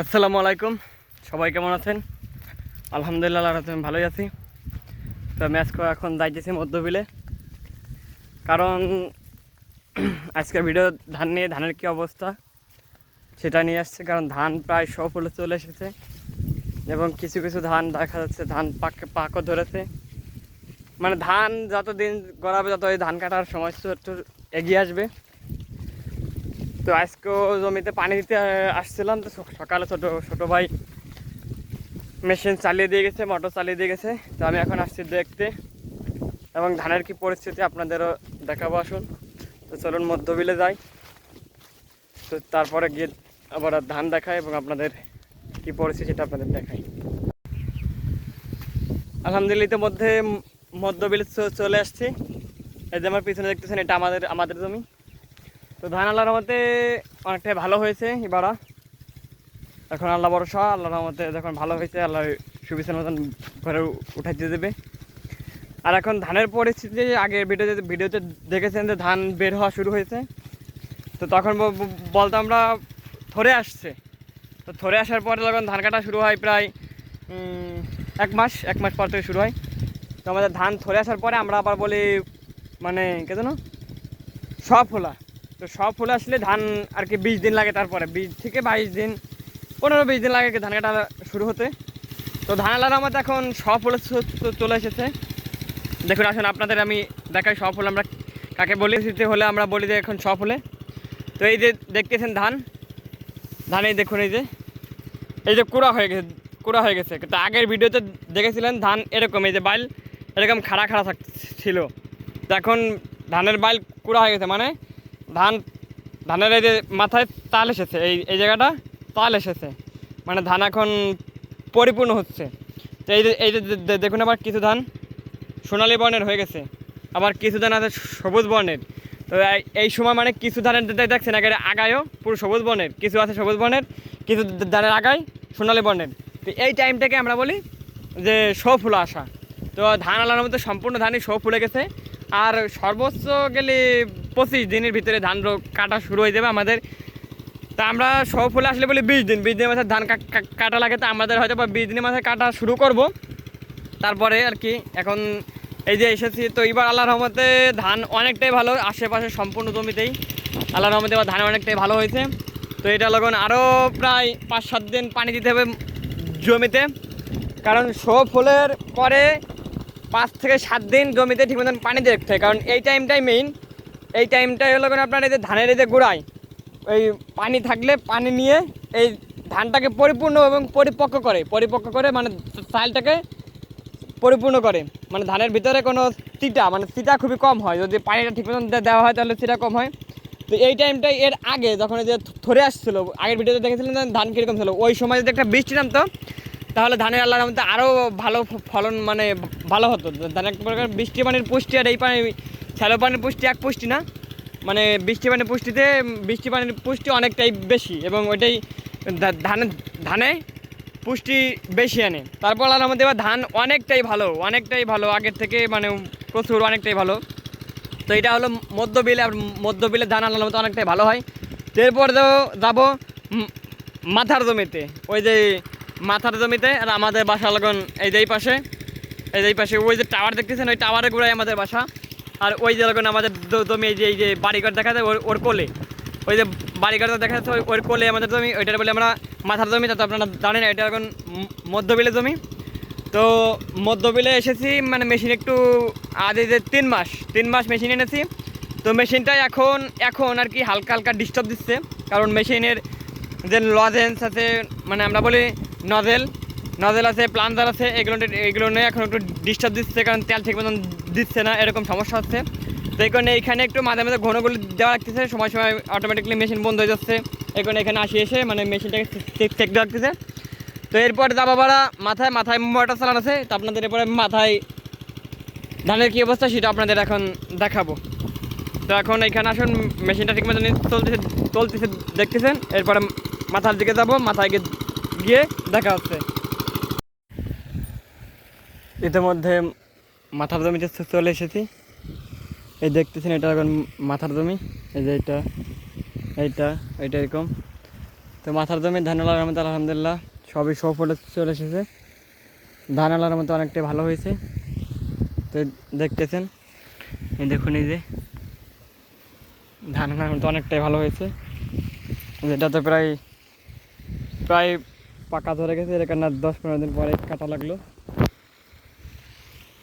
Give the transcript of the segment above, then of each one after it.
আসসালামু আলাইকুম। সবাই কেমন আছেন? আলহামদুলিল্লাহ আমি ভালোই আছি। তো ম্যাচ করে এখন যাইতেছি মধ্যবিলে। কারণ আজকের ভিডিও ধান নিয়ে, ধানের কি অবস্থা সেটা নিয়ে আসছে। কারণ ধান প্রায় সব হলে চলে এসেছে। এবং কিছু কিছু ধান দেখা যাচ্ছে, ধান পাক, পাকও ধরেছে। মানে ধান যত দিন গড়াবে তত ওই ধান কাটার সময় একটু এগিয়ে আসবে। তো আজকেও জমিতে পানি দিতে আসছিলাম। তো সকালে ছোট ছোট ভাই মেশিন চালিয়ে দিয়ে গেছে মোটর চালিয়ে দিয়ে গেছে। তো আমি এখন আসছি দেখতে এবং ধানের কি পরিস্থিতি আপনাদেরও দেখাবো আসুন। তো চলুন মধ্যবিলে যাই। তো তারপরে গিয়ে আবার ধান দেখাই এবং আপনাদের কি পরিস্থিতি সেটা আপনাদের দেখাই। আলহামদুলিল্লাহ, ইতিমধ্যে মধ্যবিলে চলে আসছি। এই যে আমার পিছনে দেখতেছেন, এটা আমাদের আমাদের জমি। তো ধান আল্লাহর রহমতে অনেকটাই ভালো হয়েছে এবারা এখন আল্লাহ ভরসা, আল্লাহর রহমতে যখন ভালো হয়েছে, আল্লাহ সুবিচার মতন ঘরে উঠাইতে দেবে। আর এখন ধানের পরিস্থিতি আগের ভিডিওতে ভিডিওতে দেখেছেন যে ধান বের হওয়া শুরু হয়েছে। তো তখন ব- ব- আমরা থরে আসছে। তো থরে আসার পরে যখন ধান কাটা শুরু হয় প্রায় এক মাস এক মাস পর থেকে শুরু হয়। তো আমাদের ধান থরে আসার পরে আমরা আবার বলি মানে কে জানো সব ফোলা তো সব ফুল আসলে ধান আর কি বিশ দিন লাগে তারপরে। বিশ থেকে বাইশ দিন, পনেরো বিশ দিন লাগে ধান কাটা শুরু হতে। তো ধান আলার আমাদের এখন সব ফুল চলে এসেছে। দেখুন, আসুন, আপনাদের আমি দেখাই সব ফুল। আমরা কাকে বলি শীতে হলে আমরা বলি যে এখন সব ফুলে। তো এই যে দেখতেছেন ধান ধান এই দেখুন, এই যে এই যে কুড়া হয়ে গেছে, কুড়া হয়ে গেছে। তো আগের ভিডিওতে দেখেছিলেন ধান এরকম, এই যে বাইল এরকম খাড়া খাড়া থাক ছিল তো এখন ধানের বাইল কুড়া হয়ে গেছে মানে ধান, ধানের এই যে মাথায় তাল এসেছে, এই এই জায়গাটা তাল এসেছে। মানে ধান এখন পরিপূর্ণ হচ্ছে। তো এই যে এই যে দেখুন আবার কিছু ধান সোনালি বর্ণের হয়ে গেছে। আবার কিছু ধান আছে সবুজ বর্ণের। তো এই- সময় মানে কিছু ধানের দেখছেন আগে আগায়ও পুরো সবুজ বর্ণের। কিছু আছে সবুজ বর্ণের, কিছু ধানের আগায় সোনালি বর্ণের। তো এই টাইমটাকে আমরা বলি যে শো ফুলে আসা তো ধান আলার মধ্যে সম্পূর্ণ ধানই শো ফুলে গেছে। আর সর্বোচ্চ গেলে পঁচিশ দিনের ভিতরে ধান কাটা শুরু হয়ে যাবে আমাদের। তা আমরা সব ফুলে আসলে বলি বিশ দিন। বিশ দিনের মাথায় ধান কাটা লাগে, তো আমাদের হয়তো বা বিশ দিনের মাথায় কাটা শুরু করব। তারপরে আর কি, এখন এই যে এসেছি, তো এবার আল্লাহর রহমতে ধান অনেকটাই ভালো, আশেপাশে সম্পূর্ণ জমিতেই। আল্লাহর রহমতে এবার ধান অনেকটাই ভালো হয়েছে। তো এটা লগন আরও প্রায় পাঁচ, সাত দিন পানি দিতে হবে জমিতে। কারণ শো ফুলের পরে পাঁচ থেকে সাত দিন জমিতে ঠিক মতন পানি দেখতে হয়। কারণ এই টাইমটাই মেইন এই টাইমটাই হলো কেন আপনার এই যে ধানের এই যে গোড়ায় ওই পানি থাকলে পানি নিয়ে এই ধানটাকে পরিপূর্ণ এবং পরিপক্ক করে পরিপক্ক করে মানে চালটাকে পরিপূর্ণ করে। মানে ধানের ভিতরে কোনো চিটা মানে চিটা খুবই কম হয়। যদি পানিটা ঠিক মতন দেওয়া হয় তাহলে চিটা কম হয়। তো এই টাইমটাই এর আগে যখন এই যে থরে আসছিল, আগের ভিডিওতে দেখেছিলেন যে ধান কীরকম ছিল, ওই সময় যদি একটা বৃষ্টি নামতো তাহলে ধানের আল্লাহর মধ্যে আরও ভালো ফলন মানে ভালো হতো। ধানের বৃষ্টি পানির পুষ্টি আর এই পানি শ্যালো পানির পুষ্টি এক পুষ্টি না মানে বৃষ্টি পানির পুষ্টিতে বৃষ্টি পানির পুষ্টি অনেকটাই বেশি এবং ওইটাই ধানে ধানে পুষ্টি বেশি আনে। তারপর আল্লাহর মধ্যে এবার ধান অনেকটাই ভালো অনেকটাই ভালো, আগের থেকে মানে প্রচুর অনেকটাই ভালো। তো এটা হলো মধ্য বিলে আর মধ্য বিলে ধান আনার মতো অনেকটাই ভালো হয়। এরপর যাব মাথার জমিতে, ওই যে মাথার জমিতে, আর আমাদের বাসা লাগান এই যে পাশে, এই যে এই পাশে, ওই যে টাওয়ার দেখতেছেন? ওই টাওয়ারের গোড়ায় আমাদের বাসা। আর ওই যে লাগান আমাদের জমি এই যে এই যে বাড়িঘর দেখা যায় ওর ওর কোলে। ওই যে বাড়িঘরটা দেখা যাচ্ছে ওর কোলে আমাদের জমি, ওইটার বলে আমরা মাথার জমি, তা আপনারা জানেন, এটা এখন মধ্যবিলে জমি। তো মধ্যবিলে এসেছি মানে মেশিন একটু আজ যে তিন মাস তিন মাস মেশিন এনেছি। তো মেশিনটা এখন এখন আর কি হালকা হালকা ডিস্টার্ব দিচ্ছে, কারণ মেশিনের যে লজেন্স আছে মানে আমরা বলি নজেল নজেল আছে, প্লান্টার আছে, এগুলো এগুলো নিয়ে এখন একটু ডিস্টার্ব দিচ্ছে, কারণ তেল ঠিক মতন দিচ্ছে না, এরকম সমস্যা হচ্ছে। তো এই কারণে এখানে একটু মাঝে মাঝে ঘনগুলো দেওয়া লাগতেছে, সময় সময় অটোমেটিকলি মেশিন বন্ধ হয়ে যাচ্ছে। এই কারণে এখানে আসি এসে মানে মেশিনটাকে চেক দেওয়া লাগতেছে। তো এরপর যাব বাড়া মাথায় মাথায় মোটর চালান আছে, তো আপনাদের এরপরে মাথায় ধানের কী অবস্থা সেটা আপনাদের এখন দেখাবো। তো এখন এখানে আসুন মেশিনটা ঠিক মতো চলতেছে চলতেছে, দেখতেছেন। এরপরে মাথার দিকে যাব, মাথায় গিয়ে দেখা হচ্ছে। ইতিমধ্যে মাথার জমিতে চলে এসেছি, এই দেখতেছেন এটা এখন মাথার জমি, এই যে এটা, এইটা এইটা এরকম। তো মাথার জমি, ধান আলার রহমতে আলহামদুলিল্লাহ, সবই সফলে চলে এসেছে। ধান আলার মতো অনেকটাই ভালো হয়েছে। তো দেখতেছেন, এই দেখুন এই যে, ধান আলার মতো অনেকটাই ভালো হয়েছে। যেটা তো প্রায় প্রায় পাকা ধরে গেছে এখানে দশ পনেরো দিন পরে কাটা লাগল।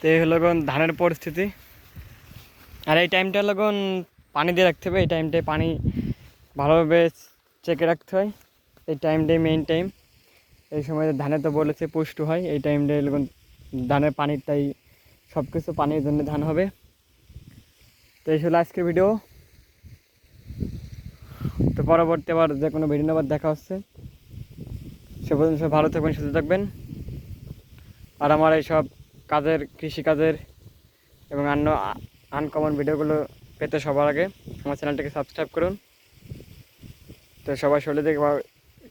তো এই হলো এখন ধানের পরিস্থিতি। আর এই টাইমটা যখন পানি দিয়ে রাখতে হবে, এই টাইমটায় পানি ভালোভাবে চেকে রাখতে হয়। এই টাইমটাই মেইন টাইম এই সময় ধানে তো বলেছে পুষ্ট হয়, এই টাইমটায় যখন ধানের পানির তাই সব কিছু পানির জন্য ধান হবে। তো এই হলো আজকের ভিডিও তো পরবর্তী আবার যে কোনো ভিডিও আবার দেখা হচ্ছে। সে পর্যন্ত সব ভালো থাকবেন, সুস্থ থাকবেন। আর আমার এইসব কাজের, কৃষিকাজের এবং অন্য আনকমন ভিডিওগুলো পেতে সবার আগে আমার চ্যানেলটাকে সাবস্ক্রাইব করুন। তো সবাই শরীর দেখে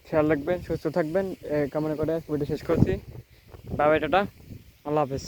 খেয়াল রাখবেন, সুস্থ থাকবেন কামনা করে ভিডিও শেষ করছি। বাবাই টাটা। আল্লাহ হাফেজ।